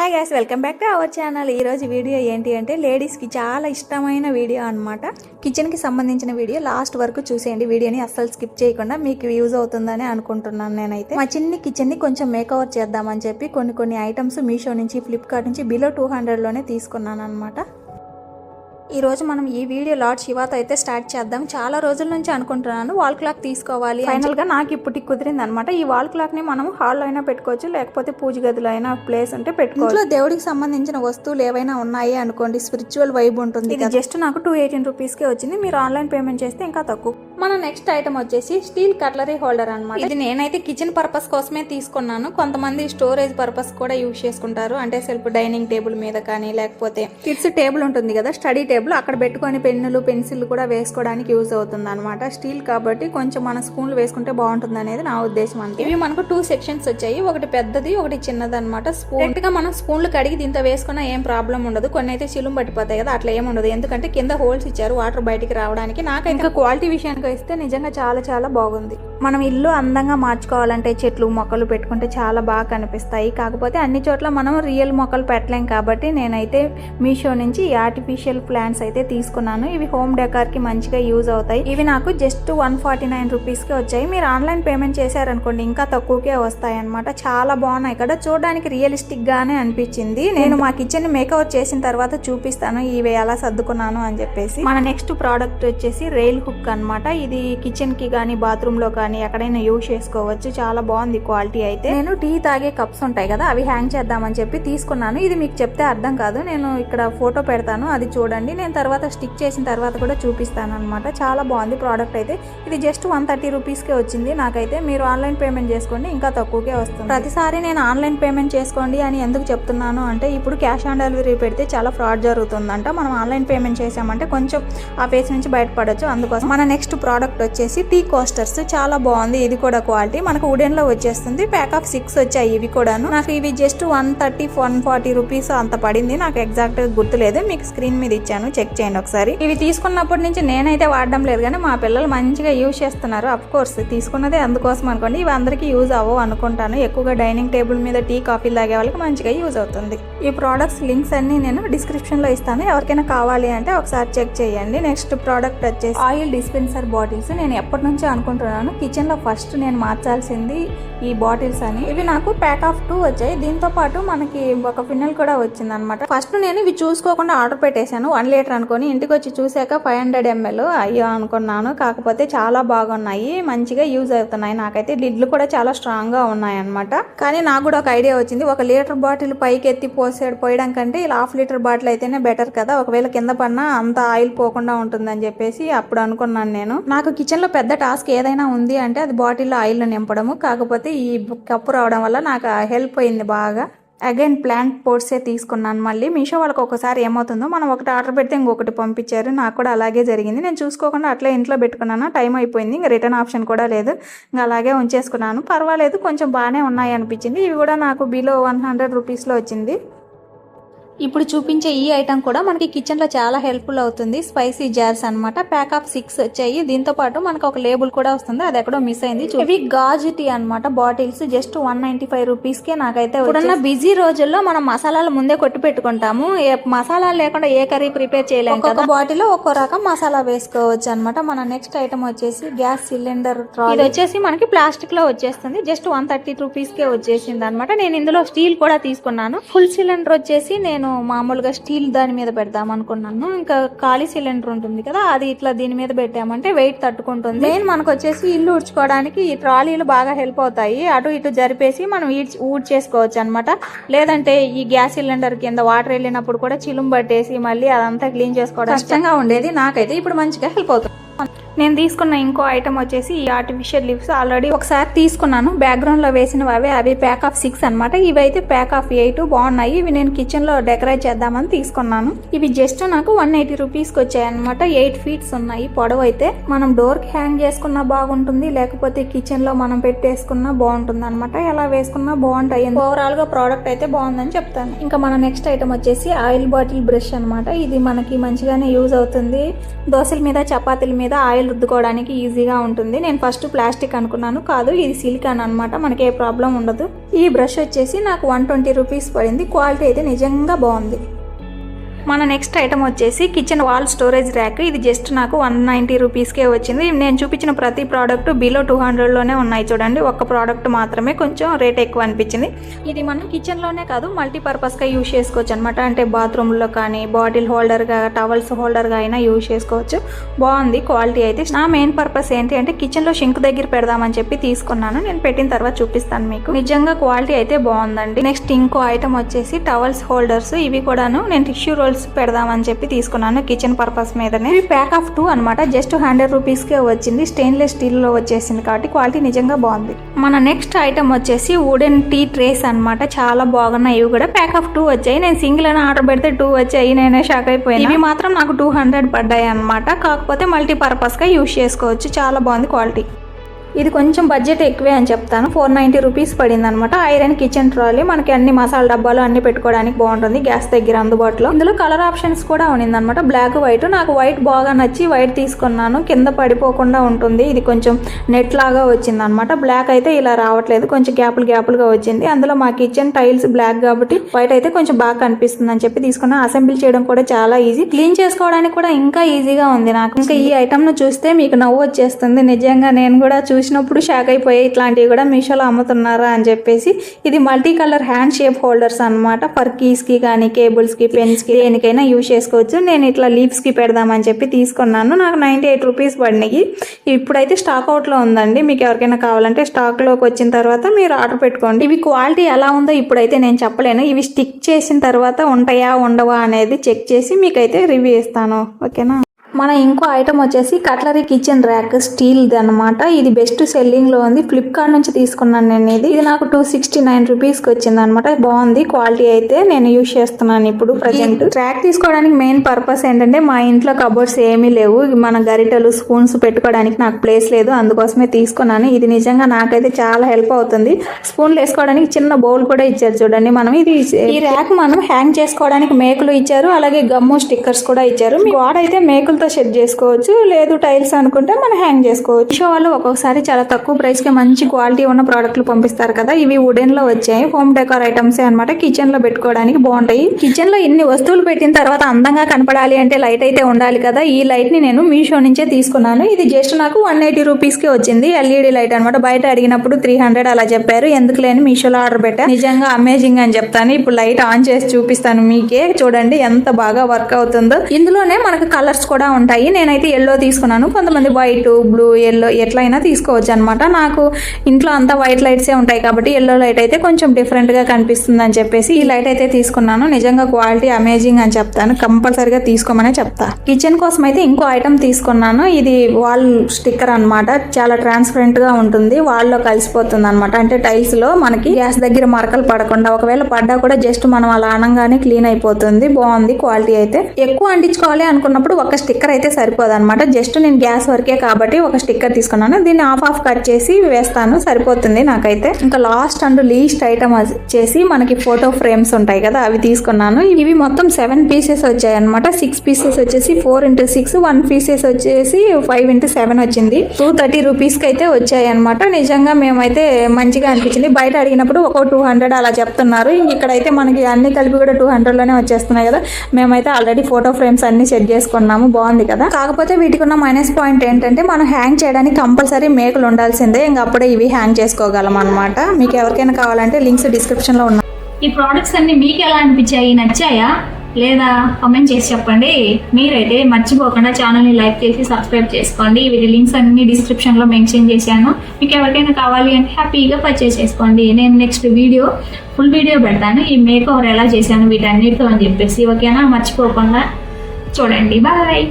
Hi guys welcome back to our channel ఈ రోజు video ఏంటి అంటే లేడీస్కి చాలా ఇష్టమైన వీడియో అనమాట కిచెన్కి సంబంధించిన వీడియో. లాస్ట్ వరకు చూసేయండి. వీడియోని అస్సలు స్కిప్ చేయకుండా మీకు యూజ్ అవుతుందని అనుకుంటున్నాను నేనైతే. మా చిన్ని కిచెన్ని కొంచెం మేకవర్ చేద్దామని చెప్పి కొన్ని కొన్ని ఐటమ్స్ మీషో నుంచి ఫ్లిప్కార్ట్ నుంచి బిలో టూ హండ్రెడ్లోనే తీసుకున్నాను అనమాట ఈ రోజు మనం ఈ వీడియో లార్డ్ శివాతో అయితే స్టార్ట్ చేద్దాం. చాలా రోజుల నుంచి అనుకుంటున్నాను వాల్ క్లాక్ తీసుకోవాలి ఫైనల్గా నాకు ఇప్పటికి కుదిరింది అనమాట ఈ వాల్ క్లాక్ని మనం హాల్లో అయినా పెట్టుకోవచ్చు లేకపోతే పూజ గదిలో అయినా ప్లేస్ ఉంటే పెట్టుకోవచ్చు. దేవుడికి సంబంధించిన వస్తువులు ఏవైనా ఉన్నాయి అనుకోండి స్పిరిచువల్ వైబ్ ఉంటుంది ఇది జస్ట్ నాకు టూ ఎయిటీన్ రూపీస్ కే వచ్చింది మీరు ఆన్లైన్ పేమెంట్ చేస్తే ఇంకా తక్కువ. మన నెక్స్ట్ ఐటమ్ వచ్చేసి స్టీల్ కట్లరీ హోల్డర్ అన్నమాట. ఇది నేనైతే కిచెన్ పర్పస్ కోసమే తీసుకున్నాను. కొంతమంది స్టోరేజ్ పర్పస్ కూడా యూజ్ చేసుకుంటారు. అంటే సెల్ఫ్ డైనింగ్ టేబుల్ మీద కానీ లేకపోతే కిడ్స్ టేబుల్ ఉంటుంది కదా స్టడీ టేబుల్ అక్కడ పెట్టుకొని పెన్నులు పెన్సిల్ కూడా వేసుకోవడానికి యూజ్ అవుతుంది అనమాట స్టీల్ కాబట్టి కొంచెం మన స్పూన్లు వేసుకుంటే బాగుంటుంది అనేది నా ఉద్దేశం అంతే. ఇవి మనకు టూ సెక్షన్స్ వచ్చాయి. ఒకటి పెద్దది ఒకటి చిన్నది అనమాట స్పూన్గా మనం స్పూన్లు కడిగి దీంతో వేసుకున్నా ఏం ప్రాబ్లం ఉండదు. కొన్ని అయితే చిలుం పట్టిపోతాయి కదా అట్లా ఏం ఉండదు. ఎందుకంటే కింద హోల్స్ ఇచ్చారు వాటర్ బయటికి రావడానికి. నాకైతే క్వాలిటీ విషయానికి వస్తే నిజంగా చాలా చాలా బాగుంది. మనం ఇల్లు అందంగా మార్చుకోవాలంటే చెట్లు మొక్కలు పెట్టుకుంటే చాలా బాగా కనిపిస్తాయి. కాకపోతే అన్ని చోట్ల మనం రియల్ మొక్కలు పెట్టలేం కాబట్టి నేనైతే మీషో నుంచి ఆర్టిఫిషియల్ ప్లాంట్స్ అయితే తీసుకున్నాను. ఇవి హోమ్ డెకార్కి మంచిగా యూజ్ అవుతాయి. ఇవి నాకు జస్ట్ వన్ ఫార్టీ నైన్ రూపీస్కి వచ్చాయి. మీరు ఆన్లైన్ పేమెంట్ చేశారనుకోండి ఇంకా తక్కువకే వస్తాయి అనమాట చాలా బాగున్నాయి. కదా చూడడానికి రియలిస్టిక్ గానే అనిపించింది. నేను మా కిచెన్ మేకవర్ చేసిన తర్వాత చూపిస్తాను. ఇవి ఎలా సర్దుకున్నాను అని చెప్పేసి. మన నెక్స్ట్ ప్రోడక్ట్ వచ్చేసి రైల్ హుక్ అన్నమాట. ఇది కిచెన్కి కానీ బాత్రూమ్లో కానీ ఎక్కడైనా యూజ్ చేసుకోవచ్చు. చాలా బాగుంది క్వాలిటీ అయితే. నేను టీ తాగే కప్స్ ఉంటాయి కదా అవి హ్యాంగ్ చేద్దామని చెప్పి తీసుకున్నాను. ఇది మీకు చెప్తే అర్థం కాదు. నేను ఇక్కడ ఫోటో పెడతాను. అది చూడండి. నేను తర్వాత స్టిక్ చేసిన తర్వాత కూడా చూపిస్తాను అనమాట చాలా బాగుంది ప్రోడక్ట్ అయితే. ఇది జస్ట్ వన్ థర్టీ రూపీస్కే వచ్చింది. నాకైతే మీరు ఆన్లైన్ పేమెంట్ చేసుకోండి ఇంకా తక్కువకే వస్తుంది. ప్రతిసారి నేను ఆన్లైన్ పేమెంట్ చేసుకోండి అని ఎందుకు చెప్తున్నాను అంటే ఇప్పుడు క్యాష్ ఆన్ డెలివరీ పెడితే చాలా ఫ్రాడ్ జరుగుతుందంట. మనం ఆన్లైన్ పేమెంట్ చేసామంటే కొంచెం ఆ ఫేస్ నుంచి బయటపడచ్చు. అందుకోసం మన నెక్స్ట్ ప్రోడక్ట్ వచ్చేసి టీ కోస్టర్స్. చాలా బాగుంది. ఇది కూడా క్వాలిటీ. మనకు ఉడెన్లో వచ్చేస్తుంది. ప్యాక్ ఆఫ్ సిక్స్ వచ్చాయి ఇవి కూడాను. నాకు ఇవి just one thirty one forty rupees అంత పడింది. నాకు ఎగ్జాక్ట్ గుర్తులేదు. మీకు స్క్రీన్ మీద ఇచ్చాను. చెక్ చేయండి ఒకసారి. ఇవి తీసుకున్నప్పటి నుంచి నేనైతే వాడడం లేదు కానీ మా పిల్లలు మంచిగా యూజ్ చేస్తున్నారు. అఫ్ కోర్స్ తీసుకున్నదే అందుకోసం అనుకోండి. ఇవి అందరికీ యూజ్ అవ్వవు అనుకుంటాను. ఎక్కువగా డైనింగ్ టేబుల్ మీద టీ కాఫీ తాగే వాళ్ళకి మంచిగా యూజ్ అవుతుంది. ఈ ప్రోడక్ట్స్ లింక్స్ అన్ని నేను డిస్క్రిప్షన్లో ఇస్తాను. ఎవరికైనా కావాలి అంటే ఒకసారి చెక్ చేయండి. నెక్స్ట్ ప్రోడక్ట్ వచ్చేసి ఆయిల్ డిస్పెన్సర్ బాటిల్స్ నేను ఎప్పటి నుంచో అనుకుంటున్నాను. కిచెన్లో ఫస్ట్ నేను మార్చాల్సింది ఈ బాటిల్స్ అని. ఇవి నాకు ప్యాక్ ఆఫ్ టూ వచ్చాయి. దీంతో పాటు మనకి ఒక ఫిన్నెల్ కూడా వచ్చింది అనమాట ఫస్ట్ నేను ఇవి చూసుకోకుండా ఆర్డర్ పెట్టేశాను. వన్ లీటర్ అనుకొని ఇంటికి వచ్చి చూసాక ఫైవ్ హండ్రెడ్ ఎంఎల్. అయ్యో అనుకున్నాను. కాకపోతే చాలా బాగున్నాయి. మంచిగా యూజ్ అవుతున్నాయి. నాకైతే లిడ్లు కూడా చాలా స్ట్రాంగ్గా ఉన్నాయన్నమాట. ఉన్నాయి అనమాట కానీ నాకు కూడా ఒక ఐడియా వచ్చింది. ఒక లీటర్ బాటిల్ పైకి ఎత్తి పోసాడు పోయడం కంటే ఇలా హాఫ్ లీటర్ బాటిల్ అయితేనే బెటర్ కదా. ఒకవేళ కింద పడినా అంత ఆయిల్ పోకుండా ఉంటుందని చెప్పేసి అప్పుడు అనుకున్నాను నేను. నాకు కిచెన్లో పెద్ద టాస్క్ ఏదైనా ఉంది అంటే అది బాటిల్లో ఆయిల్ నింపడము. కాకపోతే ఈ కప్పు రావడం వల్ల నాకు హెల్ప్ అయింది బాగా. అగైన్ ప్లాంట్ పోర్ట్సే తీసుకున్నాను. మళ్ళీ మీషో వాళ్ళకి ఒకసారి ఏమవుతుందో మనం ఒకటి ఆర్డర్ పెడితే ఇంకొకటి పంపించారు. నాకు కూడా అలాగే జరిగింది. నేను చూసుకోకుండా అట్లే ఇంట్లో పెట్టుకున్నాను. టైం అయిపోయింది. ఇంకా రిటర్న్ ఆప్షన్ కూడా లేదు. ఇంకా అలాగే ఉంచేసుకున్నాను. పర్వాలేదు. కొంచెం బాగానే ఉన్నాయి అనిపించింది. ఇవి కూడా నాకు బిలో వన్ హండ్రెడ్ రూపీస్లో వచ్చింది. ఇప్పుడు చూపించే ఈ ఐటమ్ కూడా మనకి కిచెన్లో చాలా హెల్ప్ఫుల్ అవుతుంది. స్పైసీ జార్స్ అన్నమాట. ప్యాక్ ఆఫ్ సిక్స్ వచ్చాయి. దీంతో పాటు మనకు ఒక లేబుల్ కూడా వస్తుంది. అది ఎక్కడో మిస్ అయింది. ఇవి గాజు టీ అనమాట bottles just one ninety five rupees కే నాకైతే ఇప్పుడున్న బిజీ రోజుల్లో మనం మసాలాలు ముందే కొట్టి పెట్టుకుంటాము. ఏ మసాలాలు లేకుండా ఏ కర్రీ ప్రిపేర్ చేయలేము ఒక్కొక్క బాటిల్ ఒక్కో రకం మసాలా వేసుకోవచ్చు అనమాట మన నెక్స్ట్ ఐటమ్ వచ్చేసి గ్యాస్ సిలిండర్ ఇది వచ్చేసి మనకి ప్లాస్టిక్లో వచ్చేస్తుంది. జస్ట్ వన్ థర్టీ రూపీస్ కే వచ్చేసింది అనమాట నేను ఇందులో స్టీల్ కూడా తీసుకున్నాను. ఫుల్ సిలిండర్ వచ్చేసి నేను మామూలుగా స్టీల్ దాని మీద పెడదాం అనుకున్నాను. ఇంకా ఖాళీ సిలిండర్ ఉంటుంది కదా అది ఇట్లా దీని మీద పెట్టామంటే వెయిట్ తట్టుకుంటుంది. మెయిన్ మనకు వచ్చేసి ఇల్లు ఉడ్చుకోవడానికి ఈ ట్రాలీలు బాగా హెల్ప్ అవుతాయి. అటు ఇటు జరిపేసి మనం ఈడ్చి ఊడ్ చేసుకోవచ్చు అనమాట లేదంటే ఈ గ్యాస్ సిలిండర్ కింద వాటర్ వెళ్ళినప్పుడు కూడా చిలుం పట్టేసి మళ్ళీ అదంతా క్లీన్ చేసుకోవడం కష్టంగా ఉండేది నాకైతే. ఇప్పుడు మంచిగా హెల్ప్ అవుతుంది. నేను తీసుకున్న ఇంకో ఐటమ్ వచ్చేసి ఈ ఆర్టిఫిషియల్ లిప్స్ ఆల్రెడీ ఒకసారి తీసుకున్నాను. బ్యాక్గ్రౌండ్లో వేసినవి అవే అవి ప్యాక్ ఆఫ్ సిక్స్ అనమాట ఇవి అయితే ప్యాక్ ఆఫ్ ఎయిట్ బాగున్నాయి. ఇవి నేను కిచెన్లో డెకరేట్ చేద్దామని తీసుకున్నాను. ఇవి జస్ట్ నాకు వన్ ఎయిటీ రూపీస్కి వచ్చాయి ఎయిట్ ఫీట్స్ ఉన్నాయి. పొడవు అయితే మనం డోర్కి హ్యాంగ్ చేసుకున్నా బాగుంటుంది. లేకపోతే కిచెన్లో మనం పెట్టేసుకున్నా బాగుంటుంది అనమాట ఎలా వేసుకున్నా బాగుంటాయి. ఓవరాల్గా ప్రోడక్ట్ అయితే బాగుందని చెప్తాను. ఇంకా మన నెక్స్ట్ ఐటమ్ వచ్చేసి ఆయిల్ బాటిల్ బ్రష్ అన్నమాట. ఇది మనకి మంచిగానే యూజ్ అవుతుంది. దోశల మీద చపాతీల మీద ఆయిల్ రుద్దుకోవడానికి ఈజీగా ఉంటుంది. నేను ఫస్ట్ ప్లాస్టిక్ అనుకున్నాను. కాదు ఇది సిలికాన్ అనమాట మనకి ఏ ప్రాబ్లం ఉండదు. ఈ బ్రష్ వచ్చేసి నాకు వన్ ట్వంటీ రూపీస్ పడింది. క్వాలిటీ అయితే నిజంగా బాగుంది. మన నెక్స్ట్ ఐటమ్ వచ్చేసి కిచెన్ వాల్ స్టోరేజ్ ర్యాక్ ఇది జస్ట్ నాకు వన్ నైంటీ రూపీస్కే వచ్చింది. నేను చూపించిన ప్రతి ప్రోడక్ట్ బిలో టూ హండ్రెడ్లోనే ఉన్నాయి చూడండి. ఒక్క ప్రోడక్ట్ మాత్రమే కొంచెం రేట్ ఎక్కువ అనిపించింది. ఇది మనం కిచెన్లోనే కాదు మల్టీపర్పస్గా యూజ్ చేసుకోవచ్చు అనమాట అంటే బాత్రూంలో కానీ బాటిల్ హోల్డర్గా టవల్స్ హోల్డర్గా అయినా యూజ్ చేసుకోవచ్చు. బాగుంది క్వాలిటీ అయితే. నా మెయిన్ పర్పస్ ఏంటి అంటే కిచెన్లో షింక్ దగ్గర పెడదామని చెప్పి తీసుకున్నాను. నేను పెట్టిన తర్వాత చూపిస్తాను మీకు. నిజంగా క్వాలిటీ అయితే బాగుందండి. నెక్స్ట్ ఇంకో ఐటమ్ వచ్చేసి టవల్స్ హోల్డర్స్ ఇవి కూడాను నేను టిష్యూ రోల్స్ పెడదామని చెప్పి తీసుకున్నాను. కిచెన్ పర్పస్ మీదనే. ఇవి ప్యాక్ ఆఫ్ టూ అనమాట జస్ట్ హండ్రెడ్ రూపీస్కే వచ్చింది. స్టెయిన్లెస్ స్టీల్లో వచ్చేసింది కాబట్టి క్వాలిటీ నిజంగా బాగుంది. మన నెక్స్ట్ ఐటమ్ వచ్చేసి వుడెన్ టీ ట్రేస్ అన్నమాట. చాలా బాగున్నాయి. ఇవి కూడా ప్యాక్ ఆఫ్ టూ వచ్చాయి. నేను సింగిల్ అని ఆర్డర్ పెడితే టూ వచ్చాయి. నేనే షాక్ అయిపోయాను. ఇవి మాత్రం నాకు టూ హండ్రెడ్ పడ్డాయి అనమాట కాకపోతే మల్టీ పర్పస్గా యూస్ చేసుకోవచ్చు. చాలా బాగుంది క్వాలిటీ ఇది కొంచెం బడ్జెట్ ఎక్కువే అని చెప్తాను. ఫోర్ నైంటీ రూపీస్ పడింది అనమాట ఐరన్ కిచెన్ ట్రాలీ మనకి అన్ని మసాలా డబ్బాలు అన్ని పెట్టుకోవడానికి బాగుంటుంది. గ్యాస్ దగ్గర అందుబాటులో. ఇందులో కలర్ ఆప్షన్స్ కూడా ఉన్నింది అనమాట బ్లాక్ వైట్ నాకు వైట్ బాగా నచ్చి వైట్ తీసుకున్నాను. కింద పడిపోకుండా ఉంటుంది. ఇది కొంచెం నెట్ లాగా వచ్చింది అనమాట బ్లాక్ అయితే ఇలా రావట్లేదు. కొంచెం గ్యాపులు గ్యాపులుగా వచ్చింది. అందులో మా కిచెన్ టైల్స్ బ్లాక్ కాబట్టి వైట్ అయితే కొంచెం బాగా కనిపిస్తుంది అని చెప్పి తీసుకున్నా. అసెంబ్లీ చేయడం కూడా చాలా ఈజీ క్లీన్ చేసుకోవడానికి కూడా ఇంకా ఈజీగా ఉంది నాకు. ఇంకా ఈ ఐటమ్ను చూస్తే మీకు నవ్వు వచ్చేస్తుంది. నిజంగా నేను కూడా చూసినప్పుడు షాక్ అయిపోయాయి ఇట్లాంటివి కూడా మీషోలో అమ్ముతున్నారా? అని చెప్పేసి ఇది multi colour hand shape holders అనమాట ఫర్ కీస్కి కానీ కేబుల్స్కి పెన్స్కి దేనికైనా యూజ్ చేసుకోవచ్చు. నేను ఇట్లా లీవ్స్కి పెడదామని చెప్పి తీసుకున్నాను. నాకు నైన్టీ ఎయిట్ రూపీస్ పడినాయి. ఇప్పుడైతే స్టాక్ అవుట్లో ఉందండి. మీకు ఎవరికైనా కావాలంటే స్టాక్లోకి వచ్చిన తర్వాత మీరు ఆర్డర్ పెట్టుకోండి. ఇవి క్వాలిటీ ఎలా ఉందో ఇప్పుడైతే నేను చెప్పలేను. ఇవి స్టిక్ చేసిన తర్వాత ఉంటాయా ఉండవా అనేది చెక్ చేసి మీకైతే రివ్యూ ఇస్తాను. ఓకేనా? మన ఇంకో ఐటమ్ వచ్చేసి కట్లరీ కిచెన్ ర్యాక్ స్టీల్ది అనమాట ఇది బెస్ట్ సెల్లింగ్లో ఉంది. ఫ్లిప్కార్ట్ నుంచి తీసుకున్నాను నేను ఇది. ఇది నాకు టూ సిక్స్టీ నైన్ రూపీస్కి వచ్చింది అనమాట బాగుంది. క్వాలిటీ అయితే నేను యూజ్ చేస్తున్నాను ఇప్పుడు ప్రజెంట్ ట్రాక్ తీసుకోవడానికి మెయిన్ పర్పస్ ఏంటంటే మా ఇంట్లో కబోర్డ్స్ ఏమీ లేవు. మన గరిటెలు స్పూన్స్ పెట్టుకోవడానికి నాకు ప్లేస్ లేదు. అందుకోసమే తీసుకున్నాను. ఇది నిజంగా నాకైతే చాలా హెల్ప్ అవుతుంది. స్పూన్లు వేసుకోవడానికి చిన్న బౌల్ కూడా ఇచ్చారు చూడండి మనం. ఇది ఈ ర్యాక్ మనం హ్యాంగ్ చేసుకోవడానికి మేకులు ఇచ్చారు. అలాగే గమ్ము స్టిక్కర్స్ కూడా ఇచ్చారు. గోడ అయితే మేకులతో సెట్ చేసుకోవచ్చు లేదు టైల్స్ అనుకుంటే మనం హ్యాంగ్ చేసుకోవచ్చు. షో వాళ్ళు ఒక్కొక్కసారి చాలా తక్కువ ప్రైస్కి మంచి క్వాలిటీ ఉన్న ప్రోడక్ట్లు పంపిస్తారు కదా. ఇవి వుడెన్లో వచ్చాయి. హోమ్ డెకార్ ఐటమ్స్ అనమాట కిచెన్లో పెట్టుకోవడానికి బాగుంటాయి కిచెన్లో ఇన్ని వస్తువులు పెట్టిన తర్వాత అందంగా కనపడాలి అంటే లైట్ అయితే ఉండాలి కదా. ఈ లైట్ని నేను మీషో నుంచే తీసుకున్నాను. ఇది జస్ట్ నాకు వన్ ఎయిటీ రూపీస్కి వచ్చింది. ఎల్ఈడి లైట్ అనమాట బయట అడిగినప్పుడు త్రీ హండ్రెడ్ అలా చెప్పారు. ఎందుకు లేని మీషోలో ఆర్డర్ పెట్టా. నిజంగా అమేజింగ్ అని చెప్తాను. ఇప్పుడు లైట్ ఆన్ చేసి చూపిస్తాను మీకే. చూడండి ఎంత బాగా వర్క్ అవుతుందో. ఇందులోనే మనకు కలర్స్ కూడా ఉంటాయి. నేనైతే ఎల్లో తీసుకున్నాను. కొంతమంది వైట్ బ్లూ ఎల్లో ఎట్లయినా తీసుకోవచ్చు అనమాట నాకు ఇంట్లో అంతా వైట్ లైట్సే ఉంటాయి కాబట్టి ఎల్లో లైట్ అయితే కొంచెం డిఫరెంట్గా కనిపిస్తుంది అని చెప్పేసి ఈ లైట్ అయితే తీసుకున్నాను. నిజంగా క్వాలిటీ అమేజింగ్ అని చెప్తాను. కంపల్సరిగా తీసుకోమనే చెప్తా. కిచెన్ కోసం అయితే ఇంకో ఐటమ్ తీసుకున్నాను. ఇది వాల్ స్టిక్కర్ అన్నమాట. చాలా ట్రాన్స్పరెంట్గా ఉంటుంది. వాల్లో కలిసిపోతుంది అనమాట అంటే టైల్స్లో మనకి గ్యాస్ దగ్గర మరకలు పడకుండా ఒకవేళ పడ్డా కూడా జస్ట్ మనం అలా అనగానే క్లీన్ అయిపోతుంది. బాగుంది క్వాలిటీ అయితే. ఎక్కువ అంటించుకోవాలి అనుకున్నప్పుడు ఒక స్టిక్ స్టిక్కర్ అయితే సరిపోదు అనమాట జస్ట్ నేను గ్యాస్ వరకే కాబట్టి ఒక స్టిక్కర్ తీసుకున్నాను. దీన్ని ఆఫ్ ఆఫ్ కట్ చేసి వేస్తాను. సరిపోతుంది నాకైతే. ఇంకా లాస్ట్ అండ్ లీస్ట్ ఐటమ్ వచ్చేసి మనకి ఫోటో ఫ్రేమ్స్ ఉంటాయి కదా అవి తీసుకున్నాను. ఇవి మొత్తం సెవెన్ పీసెస్ వచ్చాయి అనమాట సిక్స్ పీసెస్ వచ్చేసి four into six one pieces వచ్చేసి ఫైవ్ ఇంటూ సెవెన్ వచ్చింది. టూ థర్టీ రూపీస్కి అయితే వచ్చాయి అనమాట నిజంగా మేమైతే మంచిగా అనిపించింది. బయట అడిగినప్పుడు ఒక టూ హండ్రెడ్ అలా చెప్తున్నారు. ఇంక ఇక్కడైతే మనకి అన్ని కలిపి కూడా టూ హండ్రెడ్లోనే వచ్చేస్తున్నాయి కదా. మేమైతే ఆల్రెడీ ఫోటో ఫ్రేమ్స్ అన్ని సెట్ చేసుకున్నాము. బాగుంది. కదా? కాకపోతే వీటికి ఉన్న మైనస్ పాయింట్ ఏంటంటే మనం హ్యాంగ్ చేయడానికి కంపల్సరీ మేకులు ఉండాల్సిందే. ఇంకా అప్పుడే ఇవి హ్యాంగ్ చేసుకోగలం అనమాట మీకు ఎవరికైనా కావాలంటే లింక్స్ డిస్క్రిప్షన్లో ఉన్నాయి. ఈ ప్రోడక్ట్స్ అన్ని మీకు ఎలా అనిపించాయి? నచ్చాయా? లేదా కమెంట్ చేసి చెప్పండి. మీరైతే మర్చిపోకుండా ఛానల్ని లైక్ చేసి సబ్స్క్రైబ్ చేసుకోండి. వీటి లింక్స్ అన్ని డిస్క్రిప్షన్లో మెన్షన్ చేశాను. మీకు ఎవరికైనా కావాలి అంటే హ్యాపీగా పర్చేస్ చేసుకోండి. నేను నెక్స్ట్ వీడియో ఫుల్ వీడియో పెడతాను. ఈ మేక్ ఓవర్ ఎలా చేశాను వీటన్నిటితో అని చెప్పేసి. ఓకేనా? మర్చిపోకుండా చూడండి బాయ్.